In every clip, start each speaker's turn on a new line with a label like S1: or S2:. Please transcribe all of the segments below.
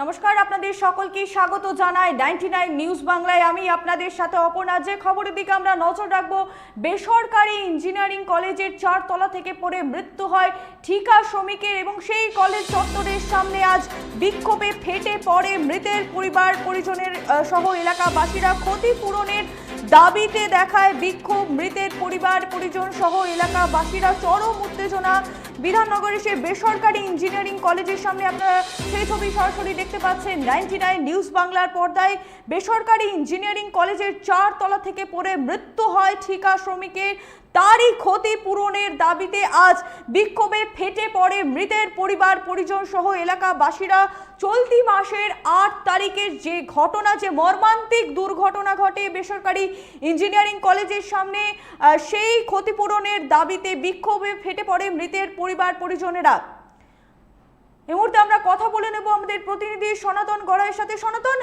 S1: নমস্কার, আপনাদের সকলকে স্বাগত জানাই নাইনটি নাইন নিউজ বাংলায় আমি আপনাদের সাথে অপর্ণা। যে খবরের দিকে আমরা নজর রাখব, বেসরকারি ইঞ্জিনিয়ারিং কলেজের চারতলা থেকে পড়ে মৃত্যু হয় ঠিকা শ্রমিকের এবং সেই কলেজ চত্বরের সামনে আজ বিক্ষোভে ফেটে পড়ে মৃতের পরিবার, পরিজনের সহ এলাকাবাসীরা ক্ষতিপূরণের দাবিতে দেখায় বিক্ষোভ। মৃতের পরিবার, পরিজন সহ এলাকাবাসীরা চরম উত্তেজনা বিধাননগরের সেই বেসরকারি ইঞ্জিনিয়ারিং কলেজের সামনে আপনারা সেই ছবি সরাসরি দেখতে পাচ্ছেন। নাইনটি নাইন নিউজ বাংলার পর্দায় বেসরকারি ইঞ্জিনিয়ারিং কলেজের চার তলা থেকে পড়ে মৃত্যু হয় ঠিকা শ্রমিকের। তারই ক্ষতিপূরণের দাবিতে আজ বিক্ষোভে ফেটে পড়ে মৃতের পরিবার, পরিজন সহ এলাকাবাসীরা। চলতি মাসের আট তারিখের যে ঘটনা, যে মর্মান্তিক দুর্ঘটনা ঘটে বেসরকারি ইঞ্জিনিয়ারিং কলেজের সামনে সেই ক্ষতিপূরণের দাবিতে বিক্ষোভে ফেটে পড়ে মৃতের পরিবার, পরিজনেরা। এই মুহূর্তে আমরা কথা বলে নেব আমাদের প্রতিনিধি সনাতন গড়াইয়ের সাথে। সনাতন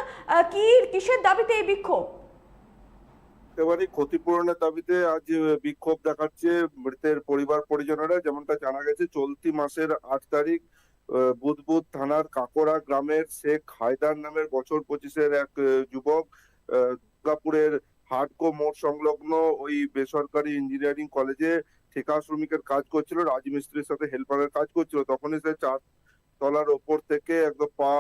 S1: কি, কিসের দাবিতে এই বিক্ষোভ?
S2: একেবারে ক্ষতিপূরণের দাবিতে আজ বিক্ষোভ দেখাচ্ছে মৃতের পরিবার, পরিজনেরা। যেমনটা জানা গেছে, চলতি মাসের আট তারিখ বুদবুদ থানার কাকড়া গ্রামের শেখ হায়দার নামের বছর পঁচিশের এক যুবক দুর্গাপুরের হাটকো মোড় সংলগ্ন ওই বেসরকারি ইঞ্জিনিয়ারিং কলেজে ঠিকা শ্রমিকের কাজ করছিল রাজমিস্ত্রির সাথে হেল্পারের কাজ করছিল তখনই সে চার তলার ওপর থেকে একদম পা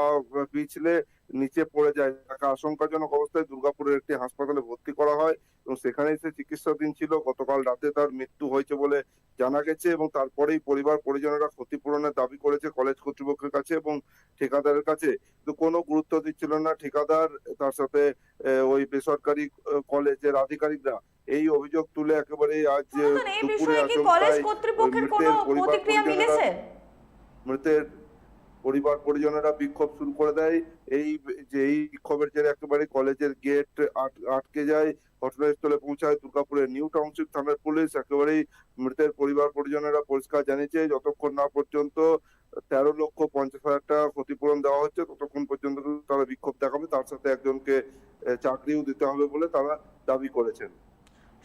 S2: পিছলে নিচে পড়ে যায়। তাকে আশঙ্কাজনক অবস্থায় দুর্গাপুরের একটি হাসপাতালে ভর্তি করা হয় এবং সেখানেই সে চিকিৎসাধীন ছিল। গতকাল রাতে তার মৃত্যু হয়েছে বলে জানা গেছে এবং তারপরেই পরিবার পরিজনেরা ক্ষতিপূরণের দাবি করেছে কলেজ কর্তৃপক্ষের কাছে এবং ঠিকাদারের কাছে। কিন্তু কোনো গুরুত্ব দিচ্ছিল না। ঠিকাদার তার সাথে ওই বেসরকারি কলেজের আধিকারিকরা এই অভিযোগ তুলে একেবারে আজ দুপুরে
S1: বিষয়ে কি কলেজ
S2: আচমকায়
S1: কর্তৃপক্ষের
S2: ওই
S1: কোনো
S2: মৃতের পরিবার
S1: প্রতিক্রিয়া
S2: পরিজনেরা-
S1: মিলেছে?
S2: মৃতের পরিবার পরিজনেরা বিক্ষোভ শুরু করে দেয়। এই যে এই বিক্ষোভের জেরে একেবারে কলেজের গেট আটকে যায়, ঘটনাস্থলে পৌঁছায় দুর্গাপুরের নিউ টাউনশিপ থানার পুলিশ। একেবারেই মৃতের পরিবার পরিজনেরা পরিষ্কার জানিয়েছে, যতক্ষণ না পর্যন্ত তেরো লক্ষ পঞ্চাশ হাজার টাকা ক্ষতিপূরণ দেওয়া হচ্ছে, ততক্ষণ পর্যন্ত তারা বিক্ষোভ দেখাবে। তার সাথে একজনকে চাকরিও দিতে হবে বলে তারা দাবি করেছেন।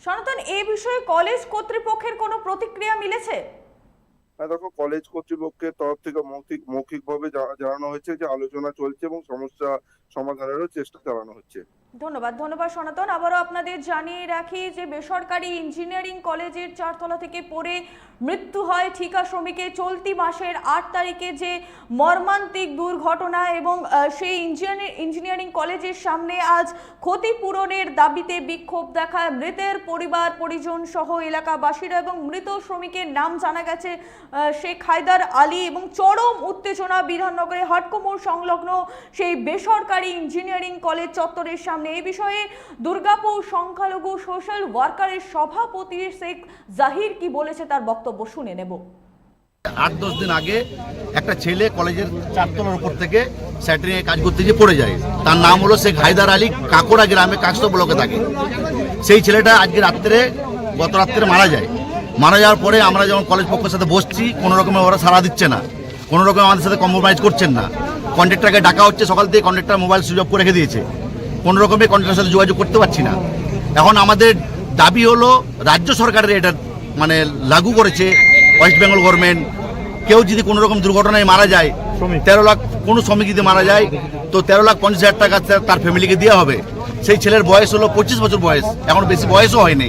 S1: সনাতন এই বিষয়ে কলেজ কর্তৃপক্ষের কোনো প্রতিক্রিয়া মিলেছে?
S2: দেখো কলেজ কর্তৃপক্ষের তরফ থেকে মৌখিক মৌখিক ভাবে জানানো হয়েছে যে আলোচনা চলছে এবং সমস্যা সমাধানেরও চেষ্টা চালানো হচ্ছে।
S1: ধন্যবাদ ধন্যবাদ সনাতন। আবারও আপনাদের জানিয়ে রাখি যে বেসরকারি ইঞ্জিনিয়ারিং কলেজের চারতলা থেকে পড়ে মৃত্যু হয় ঠিকা শ্রমিকের চলতি মাসের আট তারিখে যে মর্মান্তিক দুর্ঘটনা এবং সেই ইঞ্জিনিয়ারিং ইঞ্জিনিয়ারিং কলেজের সামনে আজ ক্ষতিপূরণের দাবিতে বিক্ষোভ দেখায় মৃতের পরিবার, পরিজন সহ এলাকাবাসীরা এবং মৃত শ্রমিকের নাম জানা গেছে শেখ হায়দার আলী এবং চরম উত্তেজনা বিধাননগরে হটকোমোর সংলগ্ন সেই বেসরকারি ইঞ্জিনিয়ারিং কলেজ চত্বরের সামনে। এই বিষয়ে দুর্গাপুর সংখ্যালঘু সোশ্যাল ওয়ার্কারের সভাপতি শেখ জাহির কি বলেছে তার বক্তব্য শুনে নেব।
S3: আট দশ দিন আগে একটা ছেলে কলেজের চারতলার উপর থেকে স্যাটারিং এ কাজ করতে গিয়ে পড়ে যায়। তার নাম হলো শেখ হায়দার আলী কাকড়া গ্রামে কাকস্ত ব্লকে থাকে। সেই ছেলেটা আজকে রাত্রে, গত রাত্রে মারা যায়। মারা যাওয়ার পরে আমরা যখন কলেজ পক্ষের সাথে বসছি, কোনো রকমের ওরা সাড়া দিচ্ছে না। কোনো রকম আমাদের সাথে কম্প্রোমাইজ করছেন না। কন্ট্রাক্টরকে ডাকা হচ্ছে, সকাল থেকে কন্ট্রাক্টর মোবাইল সুইচ অফ করে রেখে দিয়েছে। কোনো রকমে কন্ট্রাক্টরের সাথে যোগাযোগ করতে পারছি না। এখন আমাদের দাবি হলো রাজ্য সরকারের এটা মানে লাগু করেছে ওয়েস্ট বেঙ্গল গভর্নমেন্ট কেউ যদি কোনো রকম দুর্ঘটনায় মারা যায় তেরো লাখ কোনো শ্রমিক যদি মারা যায় তো তেরো লাখ পঞ্চাশ হাজার টাকা তার- তার ফ্যামিলিকে দেওয়া হবে। সেই ছেলের বয়স হলো পঁচিশ বছর বয়স এখন বেশি বয়সও হয়নি।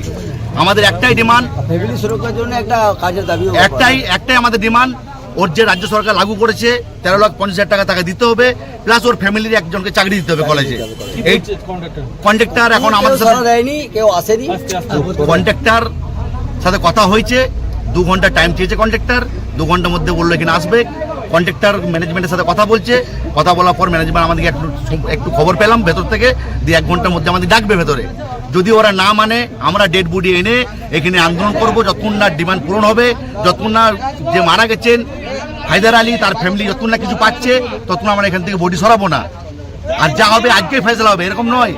S3: আমাদের একটাই ডিমান্ড
S4: ফ্যামিলি সুরক্ষার জন্য একটা কাজের দাবি
S3: একটাই একটাই আমাদের ডিমান্ড ওর যে রাজ্য সরকার লাগু করেছে তেরো লাখ পঞ্চাশ হাজার টাকা তাকে দিতে হবে প্লাস ওর ফ্যামিলির একজনকে চাকরি দিতে হবে কলেজে এই কন্ট্রাক্টর এখন আমাদের সাথে
S4: দেয়নি কেউ আসেনি।
S3: কন্ট্রাক্টর সাথে কথা হয়েছে দু ঘণ্টা টাইম চেয়েছে কন্ট্রাক্টর দু ঘণ্টার মধ্যে বলল এখানে আসবে। কন্ট্রাক্টর ম্যানেজমেন্টের সাথে কথা বলছে কথা বলার পর ম্যানেজমেন্ট আমাদেরকে একটু একটু খবর পেলাম ভেতর থেকে দিয়ে এক ঘণ্টার মধ্যে আমাদের ডাকবে ভেতরে। যদি ওরা না মানে আমরা ডেড বডি এনে এখানে আন্দোলন করব যতক্ষণ না ডিমান্ড পূরণ হবে যতক্ষণ না যে মারা গেছেন হায়দার আলী তার ফ্যামিলি যতক্ষণ না কিছু পাচ্ছে ততক্ষণ আমরা এখান থেকে বডি সরাবো না। আর যা হবে আজকে ফেসলা হবে এরকম নয়।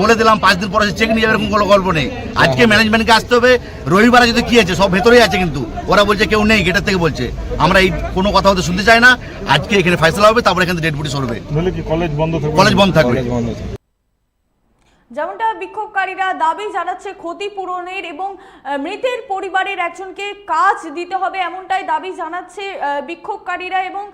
S3: বলে দিলাম পাঁচ দিন পরে চেক নিয়ে যাবে এরকম কোনো গল্প নেই। আজকে ম্যানেজমেন্টকে আসতে হবে রবিবারে যদি কি আছে সব ভেতরেই আছে কিন্তু। ওরা বলছে কেউ নেই গেটের থেকে বলছে। আমরা এই কোনো কথা হতে শুনতে চাই না। আজকে এখানে ফেসলা হবে তারপরে এখানে ডেড বডি সরবে।
S5: কলেজ বন্ধ থাকবে?
S3: কলেজ বন্ধ থাকবে।
S1: যেমনটা বিক্ষোভকারীরা দাবি জানাচ্ছে ক্ষতিপূরণের এবং মৃতের পরিবারের একজনকে কাজ দিতে হবে এমনটাই দাবি জানাচ্ছে বিক্ষোভকারীরা এবং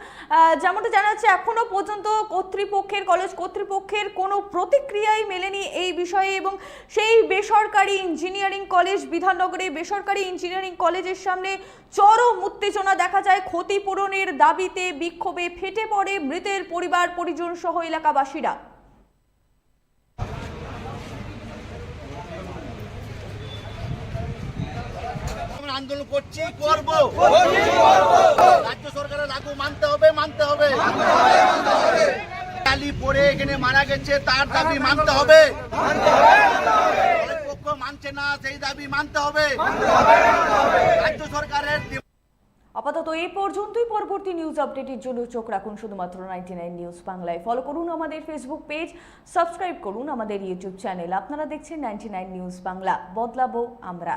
S1: যেমনটা জানাচ্ছে এখনও পর্যন্ত কর্তৃপক্ষের কলেজ কর্তৃপক্ষের কোনো প্রতিক্রিয়াই মেলেনি এই বিষয়ে এবং সেই বেসরকারি ইঞ্জিনিয়ারিং কলেজ বিধাননগরে বেসরকারি ইঞ্জিনিয়ারিং কলেজের সামনে চরম উত্তেজনা দেখা যায়। ক্ষতিপূরণের দাবিতে বিক্ষোভে ফেটে পড়ে মৃতের পরিবার পরিজন সহ এলাকাবাসীরা।
S3: আন্দোলন করছি, করব। রাজ্য সরকারের লাগু মানতে হবে মানতে হবে। কালি পড়ে এখানে মারা গেছে, তার দাবি মানতে হবে। পক্ষ মানছে না, সেই দাবি মানতে হবে। রাজ্য সরকারের
S1: আপাতত এই পর্যন্তই পরবর্তী নিউজ আপডেটের জন্য চোখ রাখুন শুধুমাত্র নাইনটি নাইন নিউজ বাংলায়। ফলো করুন আমাদের ফেসবুক পেজ সাবস্ক্রাইব করুন আমাদের ইউটিউব চ্যানেল আপনারা দেখছেন নাইনটি নাইন নিউজ বাংলা। বদলাবো আমরা।